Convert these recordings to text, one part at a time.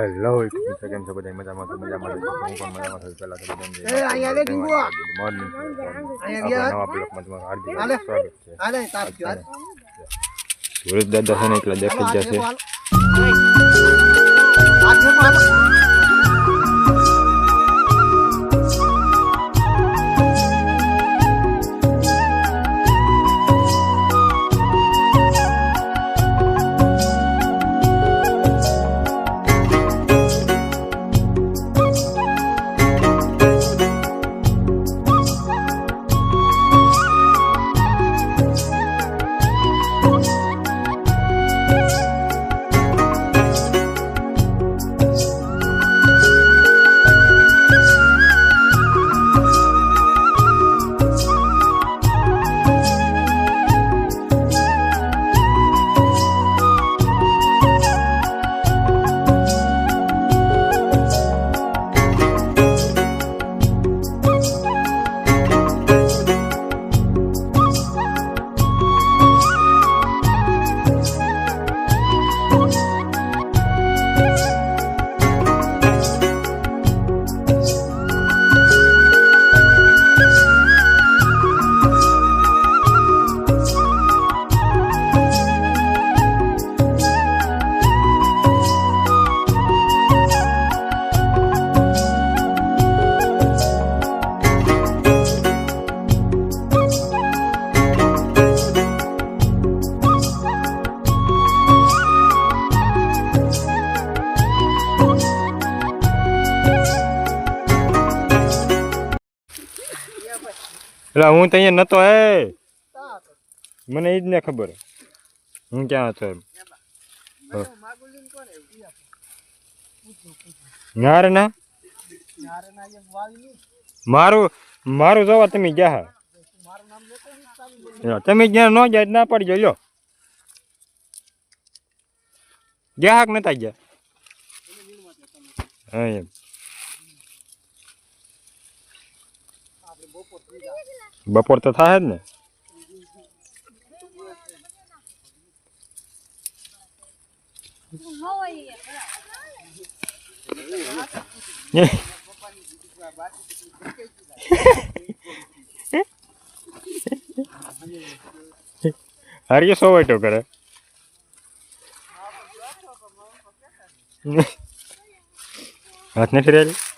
Hello મિત્રો કેમ છો બધા મજામાં તો મજામાં. હું પણ મજામાં છું પહેલા તો ટીંગો. Good morning. નવા બ્લોગમાં તમારું હાર્દિક. સ્વાગત છે. સુરત દાદા છે ને એટલે દેખી જ જશે એટલે હું તો અહીંયા નતો હે? મને એ જ ને ખબર. હું ક્યાં હતો એમ. ના? રે. મારું મારું જોવા તમે ગયા હા? તમે જ્યાં ન જાય ના પડી લ્યો. ગયા હાક નતા ગયા? હા એમ. બપોર તો થાય જ ને? હારી સો વાટો કરે. હાથ નથી રેલી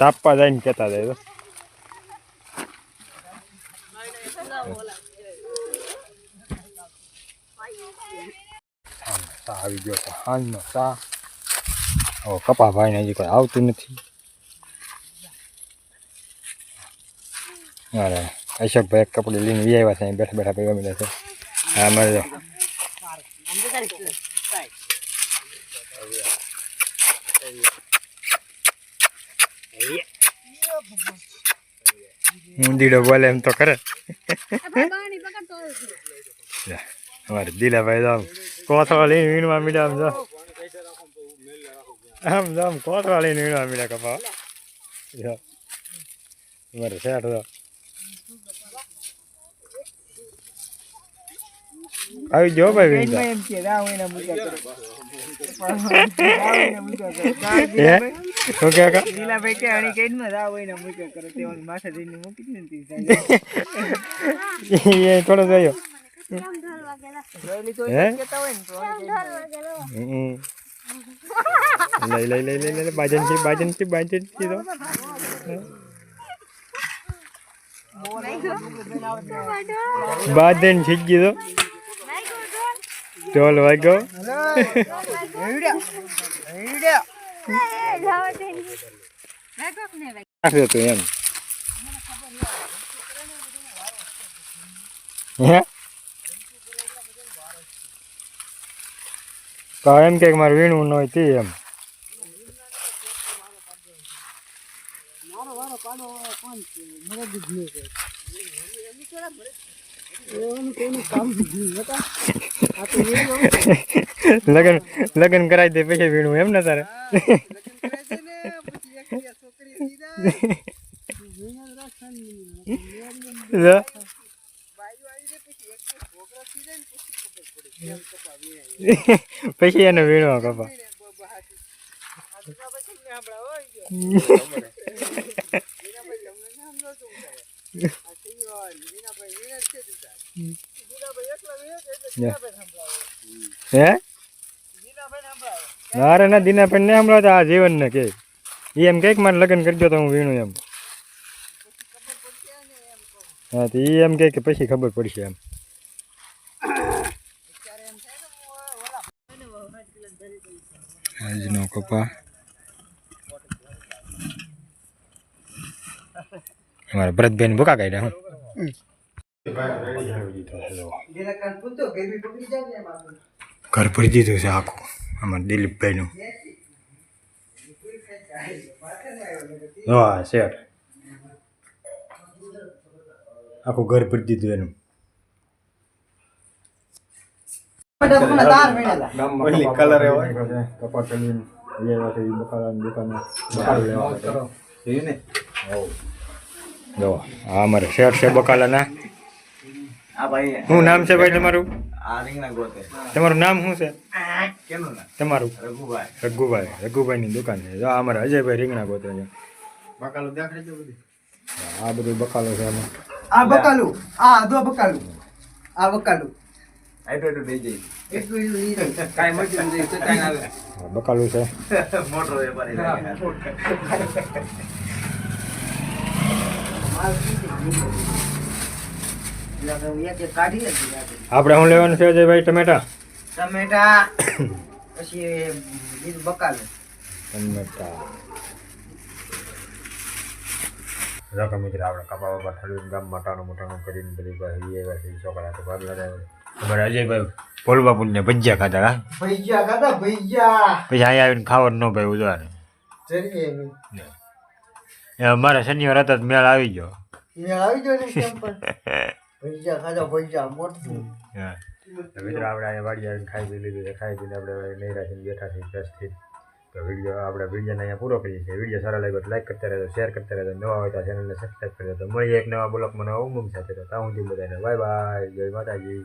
તાપવા જાય ને કેતા જાય આવી ગયો છે હાલનો ચા. ઓ કપા ભાઈ ને હજી કોઈ આવતું નથી. અરે અશોકભાઈ કપડું લઈને વી આવ્યા છે બેઠા બેઠા પીવા મળે છે. હા મળે જો ઊંધીડો બોલે એમ તો કરે. અમારે દિલાભાઈ તો કોથળો લઈને વીણવા મીડા આમ જો. આમ જો આમ કોથળો લઈને વીણવા મીડા કપા. અમારે શેઠ તો આવી જો ભાઈ વીણતા એમ કે, રાવ એના મૂક્યા કરે. શું કે કા લીલાભાઈ કે આની કઈડમાં રાવ એના મૂક્યા કરે. તેઓની માથે જઈને મૂકી દે ને તે. એ થોડો જોયો તો તો. લઈ લઈ લઈ લઈ લઈ બાજનથી બાજનથી બાજનથી તો બાજન થઈ ગયો તો ઢોલ વાગ્યો હીડ્યા. હીડ્યા. નાખ્યો તું એમ હે તો એમ કે મારે વીણવું ન હોય તે એમ લગન લગન કરાવી દે પછી વીણું એમ ને તારે પછી એને વીણવા કપા Yeah. હે? મારે ના દીના પણ ને હમણાં આ જીવન ને કે. ઈ એમ કંઈક મારે લગ્ન કરજો તો હું વીણું એમ. હા તો એ એમ કે કે પછી ખબર પડશે એમ. આજનો કપા. અમારા ભરતબેન ભૂકા કાઢ્યા હું. ઘર દીધું છે આખું. અમારે દિલીપભાઈનું હા શેર આખું ઘર પર દીધું એનું. કલર એવો. હોય. કપા ચડીને લેવા છે ઈ બકાલાની દુકાને. જો આ અમારે શેઠ છે બકાલાના. આ ભાઈ. શું નામ છે ભાઈ તમારું? આ રીંગણા ગોતે. તમારું નામ શું છે? તમારું? રઘુભાઈ. રઘુભાઈ. રઘુભાઈની દુકાન છે. જો અમારે અજયભાઈ રીંગણા ગોતે છે. બકાલું આ બધું બકાલો છે આમાં. આ બકાલું. આ દો બકાલું. આ બકાલું. આટલું એટલું દઈ જઈ. આપણે શું લેવાનું છે અજયભાઈ? ટમેટા? ટમેટા પછી બીજું બકાલું. ટમેટા. રકમ મિત્ર આપણે કપા બપા ગામ મટાનું મોટાનું કરીને બધી ભાઈ એવા છે. છોકરા તો ભાગ અમારે અજયભાઈ ભોલબાપુને ભજીયા ખાતા હા? કાકા ભૈયા પછી અહીંયા આવીને ખાવાનું ન ભાઈ. એ અમારે શનિવાર હતા મેળ આવી ગયો. મેળ આવી ગયો ને કેમ પણ? ભૈયા ખાધા ભૈયા મોટું હા. તો મિત્રો આપણે અહીંયા વાડી આવીને ખાઈ પી લીધું છે. ખાઈ પીને આપણે નહીં રાખીને બેઠા છીએ દસથી તો વીડિયો આપણે વિડીયોને અહીંયા પૂરો કરીએ છીએ. વીડિયો સારા લાગ્યો તો લાઈક કરતા રહેજો શેર કરતા રહેજો. નવા હોય તો ચેનલને સબસ્ક્રાઈબ કરી દેજો મળીએ એક નવા બ્લોક મને ઉમંગ સાથે. તો ત્યાં સુધી બધાને બાય બાય જય માતાજી.